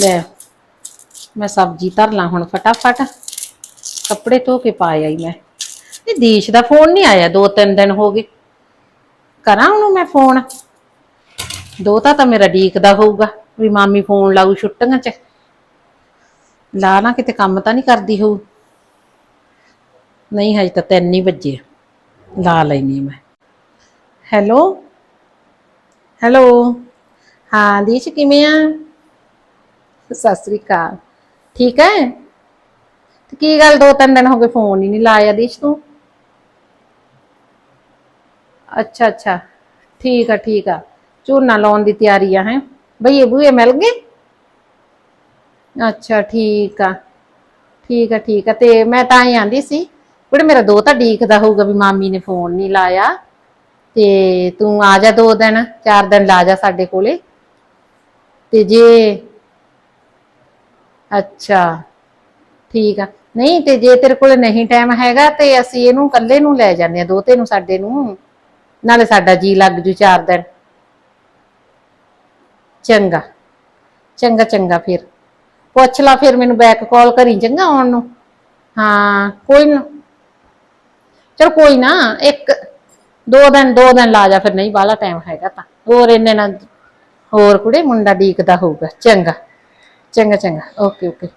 ਲੈ ਮੈਂ ਸਬਜ਼ੀ ਧਰ ਲਾਂ ਹੁਣ ਫਟਾਫਟ। ਕੱਪੜੇ ਧੋ ਕੇ ਪਾ ਆਈ ਮੈਂ। ਇਹ ਦੇਸ਼ ਦਾ ਫੋਨ ਨਹੀਂ ਆਇਆ, ਦੋ ਤਿੰਨ ਦਿਨ ਹੋ ਗਏ। ਕਰਾਂ ਉਹਨੂੰ ਮੈਂ ਫੋਨ? ਦੋਤਾ ਤਾਂ ਮੇਰਾ ਡੀਕਦਾ ਹੋਊਗਾ ਵੀ ਮਾਮੀ ਫੋਨ ਲਾਊ ਛੁੱਟੀਆਂ ਚ। ਲਾ ਨਾ ਕਿਤੇ ਕੰਮ ਤਾਂ ਨਹੀਂ ਕਰਦੀ ਹੋਊ। ਨਹੀਂ, ਹਜੇ ਤਾਂ ਤਿੰਨ ਹੀ ਵੱਜੇ ਲਾ ਲੈਣੀ ਮੈਂ। ਹੈਲੋ? ਹੈਲੋ? ਹਾਂ, ਦੀਸ਼ ਕਿਵੇਂ ਆ? ਸਤਿ ਸ੍ਰੀ ਅਕਾਲ। ਠੀਕ ਹੈ? ਤੇ ਕੀ ਗੱਲ ਦੋ ਤਿੰਨ ਦਿਨ ਹੋ ਗਏ ਫੋਨ ਹੀ ਨਹੀਂ ਲਾਇਆ ਦੀਸ਼ ਤੂੰ? ਅੱਛਾ ਅੱਛਾ। ਠੀਕ ਆ ਠੀਕ ਆ। ਝੋਨਾ ਲਾਉਣ ਦੀ ਤਿਆਰੀ ਆ, ਹੈ? ਬਈ ਇਹ ਬੂਏ ਮਿਲ ਗਏ? ਅੱਛਾ, ਠੀਕ ਆ। ਠੀਕ ਆ ਠੀਕ ਆ। ਤੇ ਮੈਂ ਤਾਂ ਹੀ ਆਂਦੀ ਸੀ ਕੁੜੇ ਮੇਰਾ ਦੋ ਤਾਂ ਡੀਕਦਾ ਹੋਊਗਾ ਵੀ ਮਾਮੀ ਨੇ ਫੋਨ ਨਹੀਂ ਲਾਇਆ। ਤੇ ਤੂੰ ਆ ਜਾ ਦੋ ਦਿਨ, ਚਾਰ ਦਿਨ ਲਾ ਜਾ ਸਾਡੇ ਕੋਲੇ। ਤੇ ਜੇ ਅੱਛਾ। ਠੀਕ ਆ। ਨਹੀਂ, ਤੇ ਜੇ ਤੇਰੇ ਕੋਲ ਨਹੀਂ ਟਾਈਮ ਹੈਗਾ, ਤੇ ਅਸੀਂ ਇਹਨੂੰ ਇਕੱਲੇ ਨੂੰ ਲੈ ਜਾਂਦੇ ਆ, ਦੋਤੇ ਨੂੰ, ਸਾਡੇ ਨੂੰ। ਨਾਲੇ ਸਾਡਾ ਜੀ ਲੱਗ ਜੂ ਚਾਰ ਦਿਨ। ਚੰਗਾ। ਚੰਗਾ ਚੰਗਾ ਫਿਰ। ਪੁੱਛ ਲਾ ਫਿਰ ਮੈਨੂੰ ਬੈਕ ਕਾਲ ਕਰੀ, ਚੰਗਾ ਆਉਣ ਨੂੰ। ਹਾਂ, ਕੋਈ ਨਾ। ਚਲ ਕੋਈ ਨਾ, ਇੱਕ, ਦੋ ਦਿਨ ਦੋ ਦਿਨ ਲਾ ਜਾ ਫਿਰ। ਨਹੀਂ ਬਾਹਲਾ ਟਾਈਮ ਹੈਗਾ ਤਾਂ। ਹੋਰ ਇੰਨੇ ਨਾਲ ਹੋਰ ਕੁੜੇ, ਮੁੰਡਾ ਡੀਕਦਾ ਹੋਊਗਾ। ਚੰਗਾ। ਚੰਗਾ ਚੰਗਾ। ਓਕੇ ਓਕੇ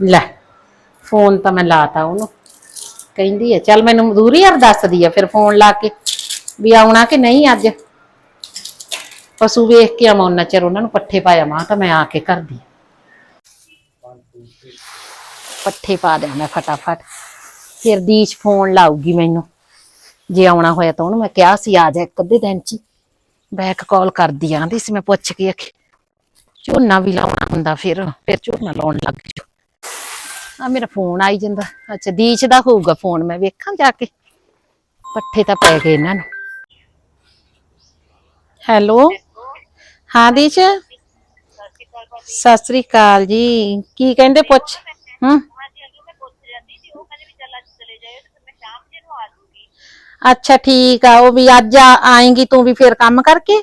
ਲੈ ਫੋਨ ਤਾਂ ਮੈਂ ਲਾਤਾ ਉਹਨੂੰ। ਕਹਿੰਦੀ ਹੈ ਚੱਲ ਮੈਨੂੰ ਮਜ਼ਦੂਰੀ ਯਾਰ ਦੱਸਦੀ ਆ, ਫਿਰ ਫੋਨ ਲਾ ਕੇ ਵੀ ਆਉਣਾ ਕਿ ਨਹੀਂ ਅੱਜ? ਪਸ਼ੂ ਵੇਖ ਕੇ ਆਵਾਂ ਉਹਨਾਂ ਚਿਰ ਉਹਨਾਂ ਨੂੰ ਪੱਠੇ ਪਾਇਆ ਮਾਂ ਤਾਂ ਮੈਂ ਆ ਕੇ ਕਰਦੀ ਪੱਠੇ ਪਾ ਦਿਆਂ ਮੈਂ ਫਟਾਫਟ। ਫਿਰ ਦੀਸ਼ ਫੋਨ ਲਾਊਗੀ ਮੈਨੂੰ। ਜੇ ਆਉਣਾ ਹੋਇਆ ਤਾਂ ਉਹਨੂੰ ਮੈਂ ਕਿਹਾ ਸੀ, ਆ ਜਾ ਇੱਕ ਅੱਧੇ ਦਿਨ ਚ ਬੈਕ ਕਾਲ ਕਰਦੀ ਆਂਦੀ ਸੀ, ਮੈਂ ਪੁੱਛ ਕੇ ਆਖੀ, ਝੋਨਾ ਵੀ ਲਾਉਣਾ ਹੁੰਦਾ ਫਿਰ ਫਿਰ ਝੋਨਾ ਲਾਉਣ ਲੱਗ ਜੂ ਆ ਮੇਰਾ ਫੋਨ ਆਈ ਜਾਂਦਾ ਅੱਛਾ ਦੀਚ ਦਾ ਹੋਊਗਾ ਫੋਨ ਮੈਂ ਵੇਖਾਂ ਜਾ ਕੇ। ਪੱਠੇ ਤਾਂ ਪੈ ਗਏ ਇਹਨਾਂ ਨੂੰ। ਹੈਲੋ? ਹਾਂ, ਦੀਸ਼? ਸਤਿ ਸ੍ਰੀ ਅਕਾਲ ਜੀ। ਕੀ ਕਹਿੰਦੇ ਪੁੱਛ? ਹੂੰ? ਅੱਛਾ ਠੀਕ ਆ ਉਹ ਵੀ ਅੱਜ ਆ- ਆਏਂਗੀ ਤੂੰ ਵੀ ਫਿਰ ਕੰਮ ਕਰਕੇ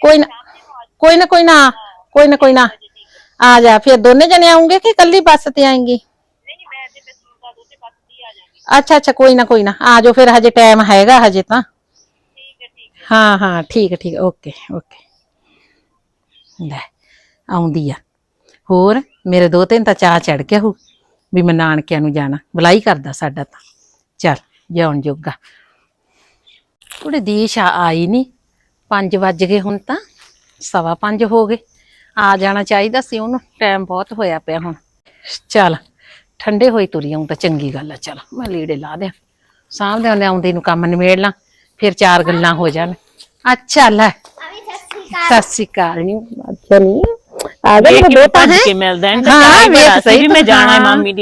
ਕੋਈ ਨਾ ਕੋਈ ਨਾ ਕੋਈ ਨਾ ਕੋਈ ਨਾ ਕੋਈ ਨਾ ਆ ਜਾ ਫਿਰ ਦੋਨੇ ਜਣੇ ਆਉਂਗੇ ਕਿ ਕੱਲੀ ਬੱਸ ਤੇ ਆਏਂਗੀ ਅੱਛਾ ਅੱਛਾ ਕੋਈ ਨਾ ਕੋਈ ਨਾ ਆ ਜਾਓ ਫਿਰ ਹਜੇ ਟਾਈਮ ਹੈਗਾ ਹਜੇ ਤਾਂ ਹਾਂ ਹਾਂ ਠੀਕ ਹੈ ਠੀਕ ਹੈ ਓਕੇ ਓਕੇ ਲੈ ਆਉਂਦੀ ਆ ਹੋਰ ਮੇਰੇ ਦੋ ਤਿੰਨ ਤਾਂ ਚਾਹ ਚੜ ਗਿਆ ਹੋ ਵੀ ਮੈਂ ਨਾਨਕਿਆਂ ਨੂੰ ਜਾਣਾ ਬੁਲਾਈ ਕਰਦਾ ਸਾਡਾ ਤਾਂ ਚੱਲ ਜਾਉਣ ਜੋਗਾ। ਉਹਦੇ ਦੇਸ਼ ਆ ਆਈ ਨਹੀਂ 5 ਵੱਜ ਗਏ ਹੁਣ ਤਾਂ। ਸਵਾ 5 ਹੋ ਗਏ। ਆ ਜਾਣਾ ਚਾਹੀਦਾ ਸੀ ਉਹਨੂੰ। ਟਾਈਮ ਬਹੁਤ ਹੋਇਆ ਪਿਆ ਹੁਣ। ਚੱਲ ਠੰਡੇ ਹੋਈ ਤੁਰੀ ਆਉਂ ਤਾਂ ਚੰਗੀ ਗੱਲ ਆ। ਚੱਲ ਮੈਂ ਲੀੜੇ ਲਾ ਦਿਆਂ। ਸਾਹਮਣੇ ਉਹਨੇ ਆਉਂਦੇ ਨੂੰ ਕੰਮ ਨਿਬੇੜ ਲਾਂ। ਫਿਰ ਚਾਰ ਗੱਲਾਂ ਹੋ ਜਾਣ। ਅੱਛਾ ਲੈ। ਸਤਿ ਸ਼੍ਰੀ ਅਕਾਲ। ਨਹੀਂ ਅੱਛਾ ਨਹੀਂ ਆ ਗਿਆ ਮੇਰਾ ਦੋਤਾ ਹੈ ਕੇ ਮਿਲਦਾ ਹੈ ਹਾਂ, ਵੇਖ ਸਹੀ ਵੀ ਮੈਂ ਜਾਣਾ। ਮਾਮੀ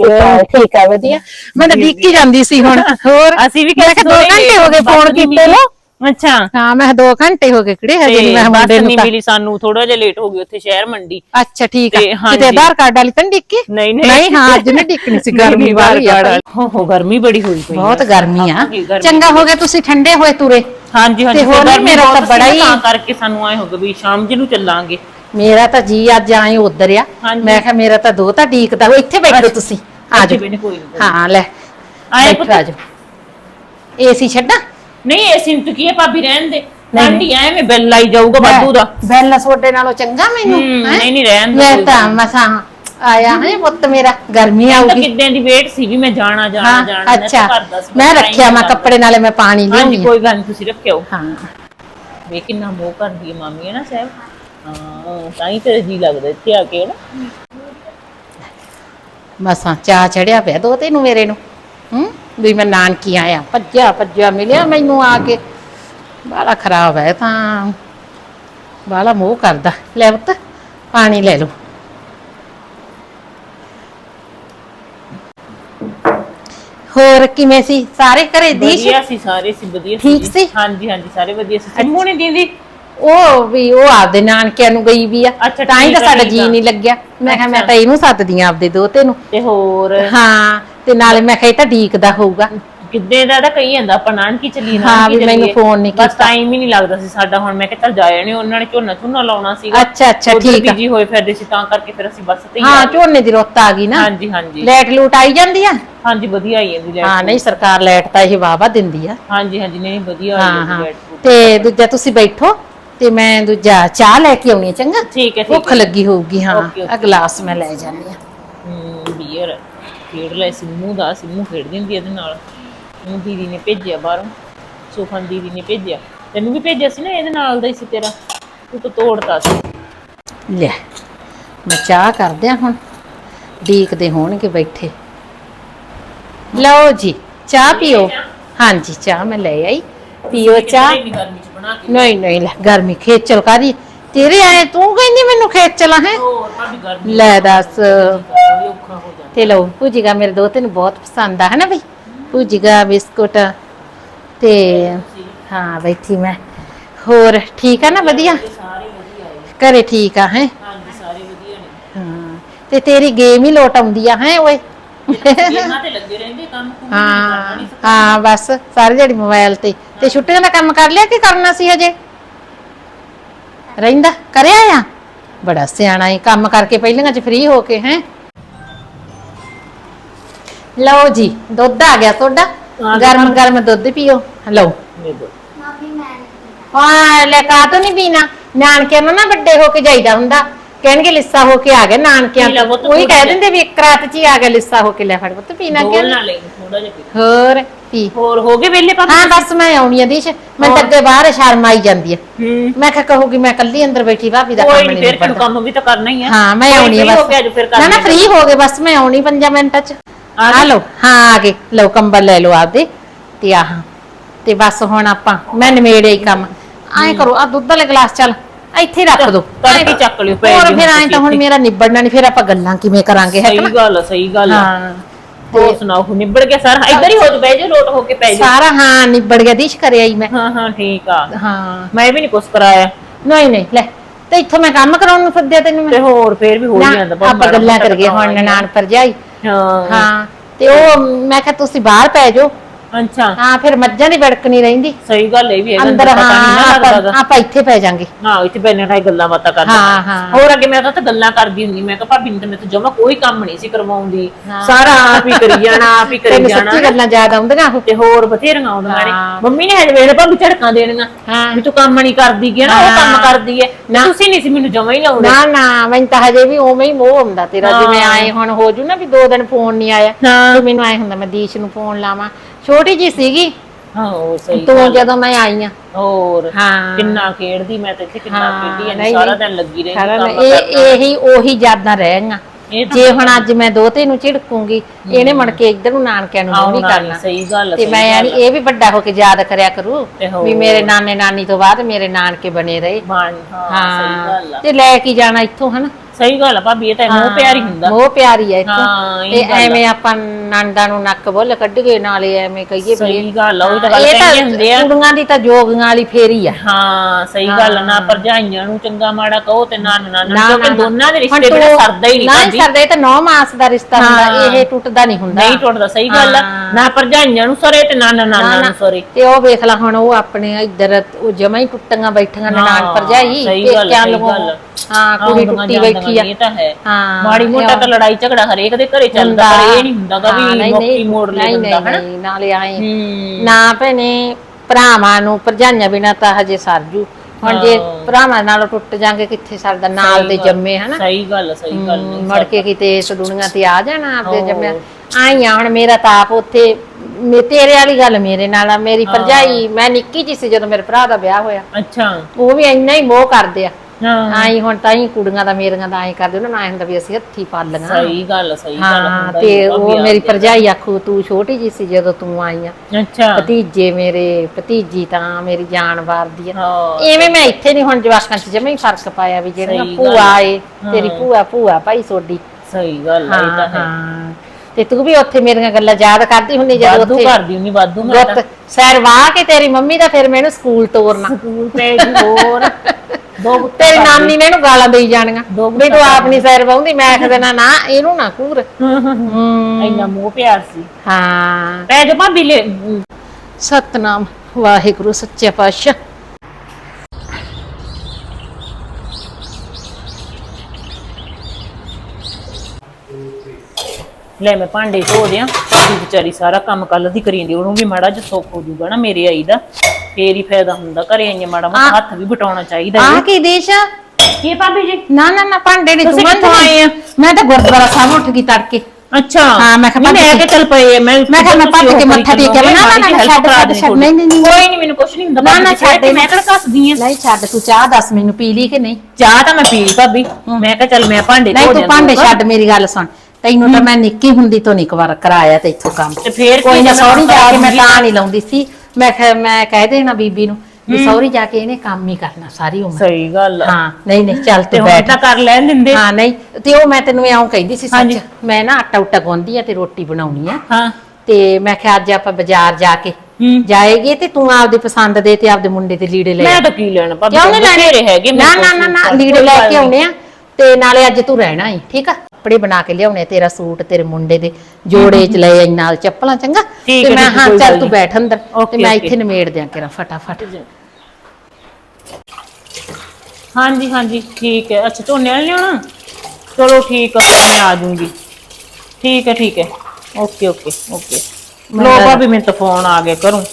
ਅਕਾਲ। ਠੀਕ ਆ ਵਧੀਆ ਮੈਂ ਤਾਂ ਡੀਕੀ ਜਾਂਦੀ ਸੀ ਹੁਣ। ਹੋਰ ਅਸੀਂ ਵੀ ਕਿਹਾ ਦੋ ਘੰਟੇ ਹੋ ਗਏ ਫੋਨ ਕੀਤੇ ਨੂੰ। ਅੱਛਾ। ਹਾਂ ਮੈਂ ਕਿਹਾ ਦੋ ਘੰਟੇ ਹੋ ਗਏ ਕਿਹੜੇ ਹਜੇ ਨਹੀਂ ਮੈਂ ਮੁੰਡੇ ਨੂੰ ਨਹੀਂ ਤਾਂ। ਮਿਲੀ ਸਾਨੂੰ ਥੋੜਾ ਜਿਹਾ ਲੇਟ ਹੋ ਗਏ ਉੱਥੇ ਸ਼ਹਿਰ ਮੰਡੀ। ਅੱਛਾ ਠੀਕ ਆ। ਤੇ ਹਾਂਜੀ। ਕਿਤੇ ਆਧਾਰ ਕਾਰਡ ਵਾਲੀ ਤਾਂ ਨੀ ਡਿੱਕੀ ਨਹੀਂ ਨਹੀਂ। ਨਹੀਂ ਹਾਂ ਅੱਜ ਨਹੀਂ ਡਿੱਕਣੀ ਸੀ ਗਰਮੀ ਵਾਲੀ ਆ ਭਾਈ। ਹੋ ਹੋ ਗਰਮੀ ਬੜੀ ਹੋਈ ਪਈ ਬਹੁਤ ਗਰਮੀ ਆ। ਹਾਂਜੀ, ਗਰਮੀ ਚੰਗਾ ਹੋ ਗਿਆ ਤੁਸੀਂ ਠੰਡੇ ਹੋਏ ਤੁਰੇ। ਹਾਂਜੀ ਹਾਂਜੀ ਤੇ ਹੋਰ ਗਰਮੀ ਮੇਰਾ ਬਹੁਤ ਤਾਂ ਬੜਾ ਸੀ ਨਾ, ਹੀ- ਤਾਂ ਕਰਕੇ ਸਾਨੂੰ ਆਏ ਹੋ ਵੀ ਸ਼ਾਮ ਜੀ ਨੂੰ ਚੱਲਾਂਗੇ। ਮੇਰਾ ਤਾਂ ਜੀ ਅੱਜ ਆਏ ਉਧਰ ਆ। ਹਾਂਜੀ। ਮੈਂ ਕਿਹਾ ਮੇਰਾ ਤਾਂ ਦੋ ਤਾਂ ਡੀਕਦਾ ਉਹ ਇੱਥੇ ਬੈਠੋ ਤੁਸੀਂ। ਆ ਜਾਓ। ਕੋਈ ਹਾਂ ਲੈ। ਆਏ ਪੁੱਤ। ਏਸੀ ਛੱਡਾਂ? ਨਹੀਂ ਐਸੀ ਨੂੰ ਕੀ ਹੈ ਭਾਬੀ ਰਹਿਣ ਦੇ। ਨਹੀਂ, ਆਂਟੀ ਐਵੇਂ ਬਿੱਲ ਆਈ ਜਾਊਗਾ ਵਾਧੂ ਦਾ। ਬੈਲ ਸੋਡੇ ਨਾਲੋਂ ਚੰਗਾ ਮੈਨੂੰ ਹੂੰ, ਹੈਂ? ਨਹੀਂ, ਨਹੀਂ, ਰਹਿਣ ਦਿਓ, ਮੈਂ ਤਾਂ ਨੀ। ਮਸਾਂ ਆਇਆ ਹੈ ਪੁੱਤ ਮੇਰਾ ਗਰਮੀ ਤਾਂ ਆਊਗੀ। ਕਿੱਦਾਂ ਦੀ ਵੇਟ ਸੀ ਵੀ ਮੈਂ ਜਾਣਾ ਜਾਣਾ ਹਾਂ ਜਾਣਾ ਮੈਂ ਤਾਂ ਅੱਛਾ। ਘਰ ਦਾ ਸੀ, ਮੈਂ ਰੱਖਿਆ ਮੈਂ ਨੀ ਕੱਪੜੇ ਨਾਲੇ ਮੈਂ ਪਾਣੀ ਹਾਂਜੀ ਲਿਆਉਂਦੀ ਕੋਈ ਗੱਲ ਨਹੀਂ ਤੁਸੀਂ ਰੱਖਿਓ। ਹਾਂ। ਵੇ ਕਿੰਨਾ ਮੋਹ ਕਰਦੀ ਹੈ ਮਾਮੀ ਹੈ ਨਾ ਸਾਹਿਬ? ਹਾਂ ਤਾਂ ਹੀ ਤੇਰਾ ਜੀ ਲੱਗਦਾ ਇੱਥੇ ਆ ਕੇ ਨਾ? ਮਸਾਂ ਚਾਹ ਚੜਿਆ ਪਿਆ ਦੋ ਤੈਨੂੰ ਮੇਰੇ ਨੂੰ ਹੂੰ? ਵੀ ਮੈਂ ਨਾਨਕੀ ਆਇਆ ਭੱਜਿਆ ਭੱਜਿਆ ਮਿਲਿਆ ਮੈਨੂੰ ਆ ਕੇ। ਬਾਲਾ ਖਰਾਬ ਹੈ ਤਾਂ ਬਾਲਾ ਮੋਹ ਕਰਦਾ। ਲੈ ਪੁੱਤ ਪਾਣੀ ਲੈ ਲਓ। ਹੋਰ ਕਿਵੇਂ ਸੀ? ਸਾਰੇ ਘਰੇ ਦੀਸ਼ ਵਧੀਆ ਸੀ ਸਾਰੇ ਸੀ ਵਧੀਆ ਠੀਕ। ਸੀ? ਹਾਂਜੀ ਹਾਂਜੀ ਸਾਰੇ ਵਧੀਆ ਸੀ। ਸਿੰਮੂ ਨੇ ਦੀਦੀ? ਉਹ ਵੀ ਉਹ ਆਪਦੇ ਨਾਨਕਿਆਂ ਨੂੰ ਗਈ ਵੀ ਆ। ਅੱਛਾ, ਤਾਂ ਹੀ ਠੀਕ ਤਾਂ ਆ, ਸਾਡਾ ਠੀਕ ਜੀ ਆ। ਨਹੀਂ ਲੱਗਿਆ। ਮੈਂ ਕਿਹਾ ਮੈਂ ਅੱਛਾ। ਤਾਂ ਇਹਨੂੰ ਸੱਦਦੀ ਆਂ ਆਪਦੇ ਦੋਤੇ ਨੂੰ। ਤੇ ਹੋਰ? ਹਾਂ। ਤੇ ਨਾਲੇ ਮੈਂ ਕਿਹਾ ਇਹ ਤਾਂ ਢੀਕਦਾ ਹੋਊਗਾ। ਕਿੱਦੇ ਦਾ ਤਾਂ ਕਹੀ ਜਾਂਦਾ ਆਪਾਂ ਨਾਨਕੀ ਚੱਲੀ ਹਾਂ, ਵੀ ਮੈਨੂੰ phone ਨਹੀਂ ਬਸ ਟਾਈਮ ਹੀ ਨਹੀਂ ਲੱਗਦਾ ਸੀ ਸਾਡਾ ਹੁਣ ਮੈਂ ਕਿਹਾ ਚੱਲ ਜਾਇਆ ਨਹੀਂ ਉਹਨਾਂ ਨੇ ਝੋਨਾ ਝੋਨਾ ਲਾਉਣਾ ਸੀਗਾ। ਅੱਛਾ ਅੱਛਾ ਠੀਕ ਆ। ਬਿਜ਼ੀ ਹੋਏ ਫਿਰਦੇ ਸੀ ਤਾਂ ਕਰਕੇ ਫਿਰ ਅਸੀਂ ਬੱਸ ਤੇ ਹੀ ਹਾਂ ਆ ਗਏ। ਝੋਨੇ ਦੀ ਰੁੱਤ ਆ ਗਈ ਨਾ। ਹਾਂਜੀ ਹਾਂਜੀ। ਲੈਟ ਲੂਟ ਆਈ ਜਾਂਦੀ ਆ? ਹਾਂਜੀ ਵਧੀਆ ਆਈ ਜਾਂਦੀ ਲੈਟ ਹਾਂ ਨਹੀਂ ਸਰਕਾਰ ਲੈਟ ਤਾਂ ਇਹ ਵਾਵਾ ਦਿੰਦੀ ਆ। ਹਾਂਜੀ ਹਾਂਜੀ ਨਹੀਂ ਵਧੀਆ ਆਈ ਹਾਂ ਜਾਂਦੀ ਹਾਂ। ਲੈਟ। ਤੇ ਦੂਜਾ ਤੁਸੀਂ ਬੈਠੋ ਤੇ ਮੈਂ ਦੂਜਾ ਚਾਹ ਲੈ ਕੇ ਆਉਣੀ ਆ ਚੰਗਾ? ਠੀਕ ਹੈ ਠੀਕ ਭੁੱਖ ਲੱਗੀ ਹੋਊਗੀ ਹਾਂ। Okay, okay. ਆ ਗਲਾਸ ਮੈਂ ਲੈ ਜਾਂਦੀ ਆ। ਹੂੰ ਬੀਅਰ ਖੇਡ ਲੈ ਸਿੰਮੂ ਦਾ ਸਿੰਮੂ ਖੇਡ ਦਿੰਦੀ ਇਹਦੇ ਨਾਲ। ਉਹਨੂੰ ਦੀਦੀ ਨੇ ਭੇਜਿਆ ਬਾਹਰੋਂ ਸੁਖਨ ਦੀਦੀ ਨੇ ਭੇਜਿਆ। ਤੈਨੂੰ ਵੀ ਭੇਜਿਆ ਸੀ ਨਾ ਇਹਦੇ ਨਾਲ ਦਾ ਹੀ ਸੀ ਤੇਰਾ? ਤੂੰ ਤਾਂ ਤੋੜਤਾ ਸੀ। ਲੈ ਮੈਂ ਚਾਹ ਕਰਦੇ ਆ ਹੁਣ। ਡੀਕਦੇ ਹੋਣਗੇ ਬੈਠੇ। ਲਓ ਜੀ ਚਾਹ ਪੀਓ। ਹਾਂਜੀ ਚਾਹ ਮੈਂ ਲੈ ਆਈ। ਪੀਓ ਚਾਹ। ਇੰਨੀ ਗਰਮੀ ਚ ਬਣਾ ਕੇ? ਨਹੀਂ ਨਹੀਂ ਲੈ ਗਰਮੀ ਖੇਚਲ ਕਾਦੀ ਤੇਰੇ ਆਏ ਤੂੰ ਕਹਿੰਦੀ ਮੈਨੂੰ ਖੇਚਲ ਹੈ? ਹੋਰ ਭਾਬੀ ਗਰਮੀ ਲੈ ਦੱਸ। ਵੀ ਔਖਾ ਹੋ ਜਾਂਦਾ। ਤੇ ਲਓ ਭੁਜੀਗਾ ਮੇਰੇ ਦੋਤੇ ਨੂੰ ਬਹੁਤ ਪਸੰਦ ਆ ਹੈ ਨਾ ਬਈ? ਭੁਜੀਗਾ ਬਿਸਕੁਟ ਤੇ ਹਾਂ ਬੈਠੀ ਮੈਂ। ਹੋਰ ਠੀਕ ਆ ਨਾ ਵਧੀਆ? ਸਾਰੇ ਵਧੀਆ ਹੈ ਘਰੇ ਠੀਕ ਆ ਹੈ? ਹਾਂਜੀ ਸਾਰੇ ਵਧੀਆ ਨੇ। ਹਾਂ ਤੇ ਤੇਰੀ ਗੇਮ ਹੀ ਲੋਟ ਆਉਂਦੀ ਆ ਹੈ ਓਏ? ਗੇਮਾਂ ਤੇ ਲੱਗੇ ਰਹਿੰਦੇ ਕੰਮ ਕੁਮ ਨਹੀਂ ਕਰਨਾ ਹਾਂ ਬਸ ਸਾਰੀ ਦਿਹਾੜੀ ਮੋਬਾਈਲ ਤੇ। ਤੇ ਛੁੱਟੀਆਂ ਦਾ ਕੰਮ ਕਰ ਲਿਆ ਕਿ ਕਰਨਾ ਸੀ ਹਜੇ? ਰਹਿੰਦਾ ਕਰਿਆ ਆ? ਬੜਾ ਸਿਆਣਾ ਹੈ ਕੰਮ ਕਰਕੇ ਪਹਿਲੀਆਂ ਚ ਫ੍ਰੀ ਹੋ ਕੇ ਹੈ? ਲਓ ਜੀ ਦੁੱਧ ਆ ਗਿਆ ਤੁਹਾਡਾ। ਆ ਗਿਆ। ਗਰਮ ਗਰਮ ਦੁੱਧ ਪੀਓ। ਲਓ। ਲੈ ਕਾ ਤੋਂ ਨਹੀਂ ਪੀਣਾ? ਨਾਨਕਿਆਂ ਨੂੰ ਨਾ ਵੱਡੇ ਹੋ ਕੇ ਜਾਈਦਾ ਹੁੰਦਾ। ਕਹਿਣਗੇ ਲਿੱਸਾ ਹੋ ਕੇ ਆ ਗਿਆ ਨਾਨਕਿਆਂ ਪੀ ਲੈ ਤੋਂ। ਪੁੱਤ, ਉਹੀ ਥੋੜ੍ਹਾ ਕਹਿ ਦਿੰਦੇ ਵੀ ਇੱਕ ਰਾਤ ਚ ਹੀ ਆ ਗਿਆ ਲਿੱਸਾ ਹੋ ਕੇ। ਲੈ ਫੜ ਪੁੱਤ ਪੀਣਾ ਬੋਲ ਕਿਉਂ ਨਾ? ਲਈ ਥੋੜਾ ਜਿਹਾ ਪੀ ਹੋਰ ਪੀ। ਹੋਰ ਹੋ ਗਏ ਵੇਲੇ ਪਾਪਾ? ਹਾਂ ਬਸ ਮੈਂ ਆਉਣੀ ਆ ਦੀਸ਼। ਮੈਂ ਤਾਂ ਅੱਗੇ ਬਾਹਰ ਸ਼ਰਮ ਆਈ ਜਾਂਦੀ ਹੈ ਹੂੰ। ਮੈਂ ਕਿਹਾ ਕਹੂਗੀ ਮੈਂ ਕੱਲੀ ਅੰਦਰ ਬੈਠੀ ਭਾਬੀ ਦਾ ਕੋਈ ਕੰਮ ਨਹੀਂ ਨਹੀਂ ਫਿਰ ਕੰਮ ਵੀ ਤਾਂ ਕਰਨਾ ਹੀ ਹੈ ਹਾਂ ਮੈਂ ਕੋਈ ਆਉਣੀ ਆ free ਹੋ ਬਸ। ਫਿਰ ਕਰ ਨਾ ਨਾ ਲੈਂਦੇ। ਫ੍ਰੀ ਹੋ ਗਏ ਬਸ ਮੈਂ ਆਉਣੀ 5 ਮਿੰਟਾਂ ਚ। ਆ ਲਓ ਹਾਂ ਆ ਗਏ। ਲਓ ਕੰਬਲ ਲੈ ਲਓ ਆਪਦੇ। ਤੇ ਆਹ ਤੇ ਬਸ ਹੁਣ ਆਪਾਂ ਮੈਂ ਨਿਮੇੜੇ ਹੀ ਕੰਮ। ਐਂ ਕਰੋ ਆ ਦੁੱਧ ਵਾਲੇ ਗਲਾਸ ਚੱਲ ਇੱਥੇ ਹੀ ਰੱਖ ਦੋ। ਤੜਕੇ ਚੱਕ ਲਿਓ ਪੈ ਹੋਰ ਫਿਰ ਐਂ ਤਾਂ ਹੁਣ ਮੇਰਾ ਨਿਬੜਨਾ ਨਹੀਂ ਫਿਰ ਆਪਾਂ ਗੱਲਾਂ ਕਿਵੇਂ ਕਰਾਂਗੇ ਹੈ ਸਹੀ ਨਾ? ਗੱਲ ਆ, ਸਹੀ ਗੱਲ ਆ। ਹਾਂ। ਹੋਰ ਸੁਣਾਓ ਨਿਬੜ ਗਿਆ ਸਾਰਾ? ਇੱਧਰ ਹੀ ਹੋ ਜਾ ਬਹਿ ਜਾ ਲੋਟ ਹੋ ਕੇ ਪੈ ਜਾ ਸਾਰਾ ਹਾਂ ਨਿਬੜ ਗਿਆ ਦੀਸ਼ ਕਰਿਆ ਹੀ ਮੈਂ। ਹਾਂ ਹਾਂ ਠੀਕ ਆ। ਹਾਂ। ਮੈਂ ਵੀ ਨਹੀਂ ਕੁਛ ਕਰਾਇਆ। ਨਹੀਂ ਨਹੀਂ ਲੈ ਤੇ ਇੱਥੋਂ ਮੈਂ ਕੰਮ ਕਰਾਉਣ ਨੂੰ ਸੱਦਿਆ ਤੈਨੂੰ ਤੇ ਮੈਂ ਹੋਰ ਫੇਰ ਵੀ ਹੋ ਹੀ ਨਾ, ਜਾਂਦਾ ਆਪਾਂ ਗੱਲਾਂ ਮੋਟਾ ਕਰੀਏ ਹੁਣ। ਨਨਾਣ ਭਰਜਾਈ। ਹਾਂ। ਹਾਂ। ਤੇ ਉਹ ਮੈਂ ਕਿਹਾ ਤੁਸੀਂ ਬਾਹਰ ਪੈ ਜਾਓ ਅੱਛਾ। ਹਾਂ ਫਿਰ ਮੱਝਾਂ ਦੀ ਵਿੜਕ ਨਹੀਂ ਰਹਿੰਦੀ। ਸਹੀ ਗੱਲ ਇਹ ਵੀ ਹੈ ਅੰਦਰ ਪਤਾ ਹਾਂ ਨਹੀਂ ਨਾ ਲੱਗਦਾ ਆਪਾਂ- ਗਾ। ਆਪਾਂ ਇੱਥੇ ਪੈ ਜਾਾਂਗੇ। ਹਾਂ ਇੱਥੇ ਬੈਠੇ ਨਾਲ ਗੱਲਾਂ ਬਾਤਾਂ ਕਰਦੇ। ਹਾਂ, ਹਾਂ। ਹੋਰ ਅੱਗੇ ਮੈਂ ਤਾਂ ਤਾਂ ਗੱਲਾਂ ਕਰਦੀ ਹੁੰਦੀ ਮੈਂ ਕਿਹਾ ਭਾਬੀ ਨੂੰ ਤਾਂ ਮੈਂ ਤਾਂ ਜਮਾ ਕੋਈ ਕੰਮ ਨਹੀਂ ਸੀ ਕਰਵਾਉਂਦੀ ਹਾਂ। ਸਾਰਾ ਆਪ ਹੀ ਕਰੀ ਜਾਣਾ ਆਪ ਹੀ ਕਰੀ ਤੈਨੂੰ ਜਾਣਾ ਸੱਚੀ ਗੱਲਾਂ ਯਾਦ ਆਉਂਦੀਆਂ ਉਹ। ਤੇ ਹੋਰ ਬਥੇਰੀਆਂ ਆਉਂਦੀਆਂ ਨੇ। ਹਾਂ। ਮੰਮੀ ਨੇ ਹਜੇ ਵੇਲੇ ਭਾਬੀ ਝੜਕਾਂ ਦੇਣੀਆਂ। ਹਾਂ। ਵੀ ਤੂੰ ਕੰਮ ਨਹੀਂ ਕਰਦੀ ਕਿ ਨਾ ਉਹ ਹਾਂ। ਕੰਮ ਕਰਦੀ ਹੈ ਨਾ। ਤੁਸੀਂ ਨਹੀਂ ਸੀ ਮੈਨੂੰ ਜਮਾ ਹੀ ਲਾਉਂਦੇ। ਨਾ ਨਾ ਮੈਨੂੰ ਤਾਂ ਹਜੇ ਵੀ ਉਵੇਂ ਹੀ ਮੋਹ ਹੁੰਦਾ ਤੇਰਾ। ਹਾਂ। ਜਿਵੇਂ ਆਏ ਹੁਣ ਹੋ ਜੂ ਨਾ ਵੀ ਦੋ ਦਿਨ ਫੋਨ ਨਹੀਂ ਆਇਆ। ਹਾਂ। ਤੇ ਮੈਨੂੰ ਆਏ ਹੁੰਦਾ ਮੈਂ ਦੀਸ਼ ਨੂੰ ਫੋਨ ਲਾਵਾਂ। ਛੋਟੀ ਜੀ ਸੀਗੀ। ਹਾਂ ਉਹ ਸਹੀ ਤੂੰ ਗੱਲ। ਜਦੋਂ ਮੈਂ ਆਈ ਆ। ਹੋਰ ਹਾਂ। ਕਿੰਨਾ ਖੇਡਦੀ ਮੈਂ ਤੇ ਇੱਥੇ ਕਿੰਨਾ ਹਾਂ, ਖੇਡੀ ਨਹੀਂ, ਸਾਰਾ ਨਹੀਂ। ਦਿਨ ਲੱਗੀ ਸਾਰਾ ਕੰਮ ਇਹ ਕਰਨਾ ਇਹੀ ਉਹੀ ਯਾਦਾਂ ਇਹ ਤਾਂ ਜੇ ਹੁਣ ਅੱਜ ਮੈਂ ਦੋਤੇ ਨੂੰ ਝਿੜਕੂੰਗੀ ਇਹਨੇ ਮੜ ਕੇ ਇੱਧਰ ਨੂੰ ਨਾਨਕਿਆਂ ਨੂੰ ਨਹੀਂ ਆਉਣਾ ਕਰਨਾ ਸਹੀ ਗੱਲ ਆ, ਤੇ ਸਹੀ ਮੈਂ ਯਾਨੀ ਗੱਲ ਆ। ਇਹ ਵੀ ਵੱਡਾ ਹੋ ਕੇ ਯਾਦ ਕਰਿਆ ਕਰੂ ਤੇ ਹੋਰ। ਵੀ ਮੇਰੇ ਨਾਨੇ ਨਾਨੀ ਤੋਂ ਬਾਅਦ ਮੇਰੇ ਨਾਨਕੇ ਬਣੇ ਰਹੇ। ਬਣ ਹਾਂ ਸਹੀ ਗੱਲ ਆ। ਤੇ ਲੈ ਕੇ ਜਾਣਾ ਇੱਥੋਂ ਹਨਾ? ਸਹੀ ਗੱਲ ਆ ਭਾਬੀ ਇਹ ਤਾਂ ਮੋਹ ਪਿਆਰ ਹੁੰਦਾ ਮੋਹ ਪਿਆਰੀ ਇੱਥੋਂ ਹਾਂ, ਇਹ ਤੇ ਗੱਲ ਆ। ਐਵੇਂ ਆਪਾਂ ਨੰਦਾਂ ਨੂੰ ਨੱਕ ਬੁੱਲ ਕੱਢ ਗਏ ਨਾਲੇ ਐਵੇਂ ਕਹੀਏ ਵੀ ਸਹੀ ਗੱਲ ਆ ਉਹ ਤਾਂ ਗੱਲ ਇਹ ਕਹਿੰਦੇ ਹੁੰਦੇ ਆ ਕੁੜੀਆਂ ਦੀ ਤਾਂ ਜੋਗੀਆਂ ਵਾਲੀ ਫੇਰੀ ਆ ਹਾਂ ਸਹੀ ਗੱਲ ਆ, ਨਾ ਭਰਜਾਈਆਂ ਨੂੰ ਚੰਗਾ ਮਾੜਾ ਕਹੋ ਤੇ ਨਾ ਨਾ ਨਾ, ਕਿਉਂਕਿ। ਦੋਨਾਂ ਦੇ ਹੁਣ ਰਿਸ਼ਤੇ ਤੂੰ- ਸਰਦਾ ਹੀ ਨਹੀਂ ਨਾ ਭਾਬੀ ਸਰਦਾ ਇਹ ਤਾਂ ਨੌ ਮਾਸ ਦਾ ਰਿਸ਼ਤਾ ਹੁੰਦਾ। ਇਹ ਟੁੱਟਦਾ ਨਹੀਂ ਹੁੰਦਾ ਨਹੀਂ ਟੁੱਟਦਾ ਸਹੀ ਗੱਲ ਆ। ਨਾ ਭਰਜਾਈਆਂ ਨੂੰ ਸਰੇ ਤੇ ਨਾ ਨਾ ਨਾ, ਨਾਨਾ ਨਾ। ਸਰੇ ਤੇ ਉਹ ਵੇਖ ਲੈ ਹੁਣ ਉਹ ਆਪਣੇ ਇੱਧਰ ਉਹ ਜਮਾ ਹੀ ਟੁੱਟੀਆਂ ਬੈਠੀਆਂ ਨਨਾਣ ਹਾਂ, ਭਰਜਾਈ ਸਹੀ ਤੇ ਗੱਲ, ਸਹੀ। ਹਾਂ ਕੁੜੀ ਆਉਂਦੀਆਂ ਟੁੱਟੀ ਜਾਂਦੀਆਂ ਬੈਠੀ ਆ ਇਹ ਤਾਂ ਹੈ। ਹਾਂ ਮਾੜੀ ਮੋਟਾ ਤਾਂ ਲੜਾਈ ਝਗੜਾ ਹਰੇਕ ਦੇ ਘਰੇ ਚੱਲਦਾ ਪਰ ਇਹ ਨਹੀਂ ਹੁੰਦਾਗਾ ਹਾਂ, ਵੀ ਮੋਕੀ ਮੋੜ ਲੈ ਹੁੰਦਾ ਹਨਾ? ਨਾਲੇ ਆਏ। ਨਾ ਭੈਣੇ ਭਰਾਵਾਂ ਨੂੰ ਭਰਜਾਈਆਂ ਬਿਨਾ ਤਾਂ ਹਜੇ ਸਰਜੂ ਹੁਣ ਜੇ। ਭਰਾਵਾਂ ਨਾਲ ਟੁੱਟ ਜਾਗੇ ਕਿੱਥੇ ਸਰਦਾ ਨਾਲ ਦੇ ਜੰਮੇ ਹਨਾ? ਸਹੀ ਗੱਲ ਆ, ਸਹੀ ਗੱਲ ਮੜ ਕੇ ਕਿਤੇ ਇਸ ਦੁਨੀਆ ਤੇ ਆ ਜਾਣਾ ਆਪਦੇ। ਜੰਮਿਆ। ਆਈਆਂ ਹੁਣ ਮੇਰਾ ਤਾਂ ਆਪ ਉੱਥੇ ਮੇ ਤੇਰੇ ਵਾਲੀ ਗੱਲ ਮੇਰੇ ਨਾਲ ਆ। ਮੇਰੀ ਭਰਜਾਈ ਮੈਂ ਨਿੱਕੀ ਜੀ ਸੀ ਜਦੋਂ ਮੇਰੇ ਭਰਾ ਦਾ ਵਿਆਹ ਹੋਇਆ। ਅੱਛਾ। ਉਹ ਵੀ ਇੰਨਾ ਹੀ ਮੋਹ ਕਰਦੇ ਆ। ਹਾਂ। ਆਈ ਹੁਣ ਤਾਂ ਹੀ ਕੁੜੀਆਂ ਦਾ ਮੇਰੀਆਂ ਦਾ ਐ ਕਰਦੇ ਉਹਨਾਂ ਨੂੰ ਹੁੰਦਾ ਵੀ ਅਸੀਂ ਹੱਥੀ ਪਾਲੀਆਂ ਸਹੀ ਗੱਲ ਸਹੀ ਗੱਲ ਹਾਂ ਹੁੰਦਾ ਹੀ ਤੇ ਉਹ ਮੇਰੀ। ਭਰਜਾਈ ਆਖੂ ਤੂੰ ਛੋਟੀ ਜੀ ਸੀ ਜਦੋਂ ਤੂੰ ਆਈ ਆ। ਅੱਛਾ। ਭਤੀਜੇ ਮੇਰੇ ਭਤੀਜੀ ਤਾਂ ਮੇਰੀ ਜਾਨ ਵਾਰਦੀ ਆ। ਹਾਂ। ਐਵੇਂ ਮੈਂ ਇੱਥੇ ਨਹੀਂ ਹੁਣ ਜਵਾਕਾਂ 'ਚ ਜਮੇ ਹੀ ਫ਼ਰਕ ਪਾਇਆ ਵੀ ਜਿਹੜੀਆਂ ਭੂਆ ਏ ਹਾਂ। ਤੇਰੀ ਭੂਆ ਭੂਆ ਭਾਈ ਸੋਡੀ ਸਹੀ ਗੱਲ ਆ, ਇਹ ਤਾਂ ਹਾਂ। ਹੈ ਹਾਂ। ਤੇ ਤੂੰ ਵੀ ਉੱਥੇ ਮੇਰੀਆਂ ਗੱਲਾਂ ਯਾਦ ਕਰਦੀ ਹੁੰਦੀ ਜਦੋਂ ਵਾਧੂ ਉੱਥੇ ਕਰਦੀ ਹੁੰਦੀ ਵਾਧੂ ਮੈਂ ਸੈਰ ਵਾਹ ਕੇ ਤੇਰੀ ਮੰਮੀ ਦਾ ਫਿਰ ਮੈਨੂੰ ਸਕੂਲ ਤੋਰਨਾ। ਸਕੂਲ ਤੇ ਹੋਰ। ਦੋ ਗੁੱਤ ਤੇਰੀ ਨਾਨੀ ਨੇ ਇਹਨੂੰ ਗਾਲਾਂ ਦੇਈ ਜਾਣੀਆਂ। ਦੋ ਵੀ ਤੂੰ ਆਪ ਨਹੀਂ ਸਿਰ ਵਾਉਂਦੀ ਮੈਂ ਆਖ ਦੇਣਾ ਨਾ ਇਹਨੂੰ ਨਾ ਕੂਰ ਹੂੰ। ਇੰਨਾ ਮੋਹ ਪਿਆਰ ਸੀ। ਹਾਂ। ਪੈ ਜਾ ਭਾਬੀ ਲੈ। ਸਤਨਾਮ ਵਾਹਿਗੁਰੂ ਸੱਚੇ ਪਾਤਸ਼ਾਹ। ਲੈ ਮੈਂ ਭਾਂਡੇ ਧੋ ਦਿਆਂ। ਭਾਬੀ ਵਿਚਾਰੀ ਸਾਰਾ ਕੰਮ ਕੱਲ ਦੀ ਕਰੀ ਜਾਂਦੀ ਉਹਨੂੰ ਵੀ ਮਾੜਾ ਜਿਹਾ ਸੁੱਖ ਹੋ ਜਾਊਗਾ ਨਾ ਮੇਰੇ ਆਈ ਦਾ। ਫੇਰ ਹੀ ਫਾਇਦਾ ਹੁੰਦਾ ਘਰੇ ਆਈਆਂ ਮਾੜਾ ਮੋਟਾ ਹੱਥ ਵੀ ਬਟਾਉਣਾ ਚਾਹੀਦਾ ਆ ਜੀ ਕੀ ਦੇਸ਼ ਆ? ਕੀ ਹੈ ਭਾਬੀ ਜੀ? ਨਾ ਨਾ ਨਾ ਭਾਂਡੇ ਨਹੀਂ ਤੁਸੀਂ ਕਿੱਥੋਂ ਆਏ ਆ? ਮੈਂ ਤਾਂ ਗੁਰਦੁਆਰਾ ਸਾਹਿਬ ਉੱਠ ਗਈ ਤੜਕੇ। ਅੱਛਾ। ਹਾਂ, ਮੈਂ ਕਿਹਾ ਨਹੀਂ, ਭੱਜ ਮੈਂ ਕੇ- ਕਿ ਚੱਲ ਆ, ਮੈਂ ਮੈਂ ਕਿਹਾ ਮੈਂ ਭੱਜ ਕੇ ਮੱਥਾ ਟੇਕਿਆ ਵਾ, ਨਾ, ਨਾ, ਨਾ, ਛੱਡ, ਛੱਡ, ਛੱਡ, ਨਹੀਂ, ਨਹੀਂ, ਨਹੀਂ। ਕੋਈ ਨਹੀਂ ਮੈਨੂੰ ਕੁਛ ਨਹੀਂ ਹੁੰਦਾ ਨਾ, ਨਾ, ਭਾਬੀ, ਛੱਡ, ਮੈਂ ਕਿਹੜਾ ਕੱਸਦੀ ਆ? ਨਹੀਂ ਛੱਡ ਤੂੰ ਚਾਹ ਦੱਸ ਮੈਨੂੰ ਪੀ ਲਈ ਕਿ ਨਹੀਂ? ਚਾਹ ਤਾਂ ਮੈਂ ਪੀ ਲਈ ਭਾਬੀ। ਮੈਂ ਕਿਹਾ ਚੱਲ ਮੈਂ ਭਾਂਡੇ ਨਹੀਂ ਧੋ ਤੂੰ ਦਿਆਂ ਭਾਂਡੇ। ਛੱਡ ਮੇਰੀ ਗੱਲ ਸੁਣ। ਤੈਨੂੰ ਤਾਂ ਮੈਂ ਨਿੱਕੀ ਹੁੰਦੀ ਤੋਂ ਨਹੀਂ ਇੱਕ ਵਾਰ ਕਰਾਇਆ ਤੇ ਇੱਥੋਂ ਕੰਮ। ਤੇ ਫੇਰ ਕੋਈ ਨਾ ਸੌਰੀ ਜਾ ਕੇ ਮੈਂ? ਤਾਂ ਨਹੀਂ ਲਾਉਂਦੀ ਸੀ। ਮੈਂ ਕਿਹਾ- ਮੈਂ ਕਹਿ ਦੇਣਾ ਬੀਬੀ ਨੂੰ ਵੀ ਸੌਰੀ ਜਾ ਕੇ ਇਹਨੇ ਕੰਮ ਹੀ ਕਰਨਾ ਸਾਰੀ ਉਮਰ। ਸਹੀ ਗੱਲ ਆ। ਹਾਂ ਨਹੀਂ ਨਹੀਂ ਚੱਲ ਤੇ ਤੂੰ ਹੁਣ ਬੈਠ। ਤਾਂ ਕਰ ਲੈਣ ਦਿੰਦੇ। ਹਾਂ ਨਹੀਂ ਤੇ ਉਹ ਮੈਂ ਤੈਨੂੰ ਇਉਂ ਕਹਿੰਦੀ ਸੀ ਹਾਂਜੀ। ਸੱਚ ਮੈਂ ਨਾ ਆਟਾ ਉਟਾ ਗੁੰਦੀ ਆ ਤੇ ਰੋਟੀ ਬਣਾਉਣੀ ਆ। ਹਾਂ। ਤੇ ਮੈਂ ਕਿਹਾ ਅੱਜ ਆਪਾਂ ਬਾਜ਼ਾਰ ਜਾ ਕੇ ਹੂੰ। ਜਾਏਗੀ ਤੇ ਤੂੰ ਆਪਦੀ ਪਸੰਦ ਦੇ ਤੇ ਆਪਦੇ ਮੁੰਡੇ ਦੇ ਲੀੜੇ ਲੈ ਮੈਂ ਤਾਂ ਕੀ ਲੈਣਾ ਭਾਬੀ ਕਿਉਂ ਨਹੀਂ ਬਥੇਰੇ ਲੈਣੇ? ਹੈਗੇ ਨਾ ਮੇਰੇ ਨਾ ਕੋਲ। ਨਾ ਨਾ ਸੂਟ, ਲੀੜੇ ਕੋਈ ਲੈ ਗੱਲ ਕੇ ਨਹੀਂ। ਆਉਣੇ ਆ ਤੇ ਨਾਲੇ ਅੱਜ ਤੂੰ ਰਹਿਣਾ ਹੀ ਠੀਕ ਆ? ਕੱਪੜੇ ਬਣਾ ਕੇ ਲਿਆਉਣੇ ਤੇਰਾ ਸੂਟ ਤੇਰੇ ਮੁੰਡੇ ਦੇ ਜੋੜੇ ਚ ਲੈ ਆਈ ਨਾਲ ਚੱਪਲਾਂ ਚੰਗਾ? ਠੀਕ ਤੇ ਹੈ, ਮੈਂ ਠੀਕ ਹੈ, ਕੋਈ ਚੱਲ ਗੱਲ ਤੂੰ ਨਹੀਂ। ਬੈਠ ਅੰਦਰ ਤੇ ਓਕੇ, ਮੈਂ ਓਕੇ। ਇੱਥੇ ਨਿਮੇੜ ਦਿਆਂ ਕਰਾਂ ਫਟਾਫਟ। ਹਾਂਜੀ ਹਾਂਜੀ ਠੀਕ ਹੈ। ਅੱਛਾ ਝੋਨੇ ਵਾਲੇ ਲਿਆਉਣਾ? ਚਲੋ ਠੀਕ ਆ ਮੈਂ ਆ ਜਾਊਂਗੀ ਠੀਕ ਹੈ ਠੀਕ ਹੈ। Okay okay okay. ਮੈਂ ਲੋ ਤਾਂ- ਭਾਬੀ ਮੈਨੂੰ ਤਾਂ ਫੋਨ ਆ ਗਿਆ ਕਰੂੰ।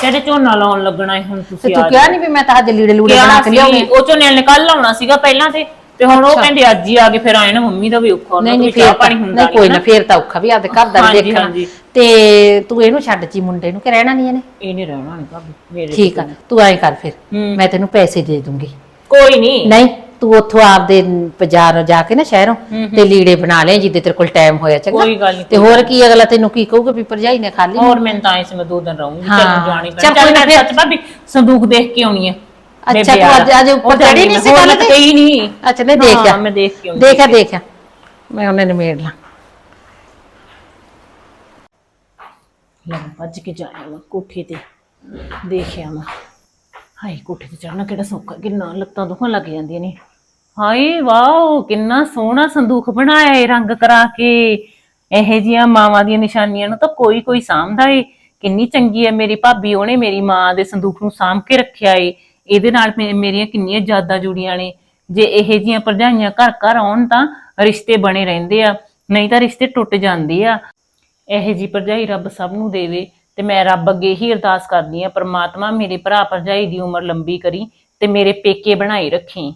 ਕਹਿੰਦੇ ਝੋਨਾ ਲਾਉਣ ਲੱਗਣਾ ਹੈ ਹੁਣ ਤੇ ਤੁਸੀਂ ਤੂੰ ਆ ਕਿਹਾ ਨਹੀਂ ਵੀ ਮੈਂ ਤਾਂ ਅੱਜ ਲੀੜੇ ਲੂੜੇ ਬਣਾ ਕੇ ਲਿਆਉਣੇ ਉਹ ਝੋਨੇ ਵਾਲੇ ਨੇ ਕੱਲ ਲਾਉਣਾ ਸੀਗਾ ਪਹਿਲਾਂ ਤੇ। ਤੇ ਹੁਣ ਉਹ। ਕਹਿੰਦੇ ਅੱਜ ਹੀ ਆ ਗਏ ਫਿਰ ਆਏ ਨਾ ਮੰਮੀ ਦਾ ਵੀ ਔਖਾ ਨਹੀਂ ਨੂੰ ਨਹੀਂ ਫੇਰ ਪਾਣੀ ਹੁੰਦਾ ਨਹੀਂ ਕੋਈ ਨਾ ਫੇਰ ਤਾਂ ਔਖਾ ਵੀ ਆਪਦੇ ਘਰ ਦਾ ਵੀ ਦੇਖਣਾ। ਤੇ ਤੂੰ ਇਹਨੂੰ ਛੱਡ ਜੀ ਮੁੰਡੇ ਨੂੰ ਕਿ ਰਹਿਣਾ ਨਹੀਂ ਇਹਨੇ? ਇਹ ਨਹੀਂ ਰਹਿਣਾ ਨਹੀਂ ਭਾਬੀ ਮੇਰੇ ਠੀਕ ਆ ਤੂੰ ਐਂ ਕਰ ਫਿਰ। ਮੈਂ ਤੈਨੂੰ ਪੈਸੇ ਦੇ ਦੂੰਗੀ। ਕੋਈ ਨਹੀਂ ਨਹੀਂ ਤੂੰ ਉੱਥੋਂ ਆਪਦੇ ਬਾਜ਼ਾਰ ਜਾ ਕੇ ਨਾ ਸ਼ਹਿਰੋਂ ਤੇ ਲੀੜੇ ਬਣਾ ਲੈ ਜਿੱਦੇ ਤੇਰੇ ਕੋਲ ਟਾਈਮ ਹੋਇਆ ਚੰਗਾ। ਕੋਈ ਗੱਲ ਨਹੀਂ ਤੇ ਹੋਰ ਕੀ ਅਗਲਾ ਤੈਨੂੰ ਕੀ ਕਹੂਗਾ ਵੀ ਭਰਜਾਈ ਨੇ ਖਾਲੀ ਹੋਰ ਮੈਂ ਤਾਂ ਇਸ ਮੈਂ ਦੋ ਦਿਨ ਰਹੂੰਗੀ। ਚੱਲ ਜਾਣੀ ਕੋਈ ਚੱਲ ਭਾਬੀ ਸੰਦੂਕ ਦੇਖ ਕੇ ਆਉਣੀ ਹੈ ਅੱਛਾ, ਤੂੰ ਅੱਜ- ਅੱਜ ਉੱਪਰ ਚੜ੍ਹੀ ਨਹੀਂ ਸੀ ਕੱਲ੍ਹ ਤੇ? ਕਹੀ ਨਹੀਂ। ਅੱਛਾ ਨਹੀਂ ਦੇਖਿਆ ਮੈਂ ਦੇਖ ਕੇ ਆਉਂਦੀ ਦੇਖਿਆ ਦੇਖਿਆ। ਮੈਂ ਉਹਨੇ ਨਿਮੇੜ ਲਾ। ਲੈ ਭੱਜ ਕੇ ਜਾਇਆ ਮੈਂ ਕੋਠੇ ਤੇ। ਦੇਖਿਆ ਮੈਂ ਹਾਏ ਕੋਠੇ ਤੇ ਚੜਨਾ ਕਿਹੜਾ ਸੌਖਾ ਕਿੰਨਾ ਲੱਤਾਂ ਦੁਖਣ ਲੱਗ ਜਾਂਦੀਆਂ ਨੇ। ਹਾਏ ਵਾਓ ਕਿੰਨਾ ਸੋਹਣਾ ਸੰਦੂਖ ਬਣਾਇਆ ਏ ਰੰਗ ਕਰਾ ਕੇ। ਇਹੋ ਜੀਆਂ ਮਾਵਾਂ ਦੀਆਂ ਨਿਸ਼ਾਨੀਆਂ ਨੂੰ ਤਾਂ ਕੋਈ ਕੋਈ ਸਾਂਭਦਾ ਏ। ਕਿੰਨੀ ਚੰਗੀ ਹੈ ਮੇਰੀ ਭਾਬੀ ਉਹਨੇ ਮੇਰੀ ਮਾਂ ਦੇ ਸੰਦੂਖ ਨੂੰ ਸਾਂਭ ਕੇ ਰੱਖਿਆ ਏ। ਇਹਦੇ ਨਾਲ ਮੇ- ਮੇਰੀਆਂ ਕਿੰਨੀਆਂ ਯਾਦਾਂ ਜੁੜੀਆਂ ਨੇ। ਜੇ ਇਹੋ ਜਿਹੀਆਂ ਭਰਜਾਈਆਂ ਘਰ ਘਰ ਆਉਣ ਤਾਂ ਰਿਸ਼ਤੇ ਬਣੇ ਰਹਿੰਦੇ ਆ, ਨਹੀਂ ਤਾਂ ਰਿਸ਼ਤੇ ਟੁੱਟ ਜਾਂਦੇ ਆ। ਇਹੋ ਜੀ ਭਰਜਾਈ ਰੱਬ ਸਭ ਨੂੰ ਦੇਵੇ ਤੇ ਮੈਂ ਰੱਬ ਅੱਗੇ ਹੀ ਅਰਦਾਸ ਕਰਦੀ ਆ, ਪ੍ਰਮਾਤਮਾ ਮੇਰੇ ਭਰਾ ਭਰਜਾਈ ਦੀ ਉਮਰ ਲੰਬੀ ਕਰੀ ਤੇ ਮੇਰੇ ਪੇਕੇ ਬਣਾਈ ਰੱਖੀ।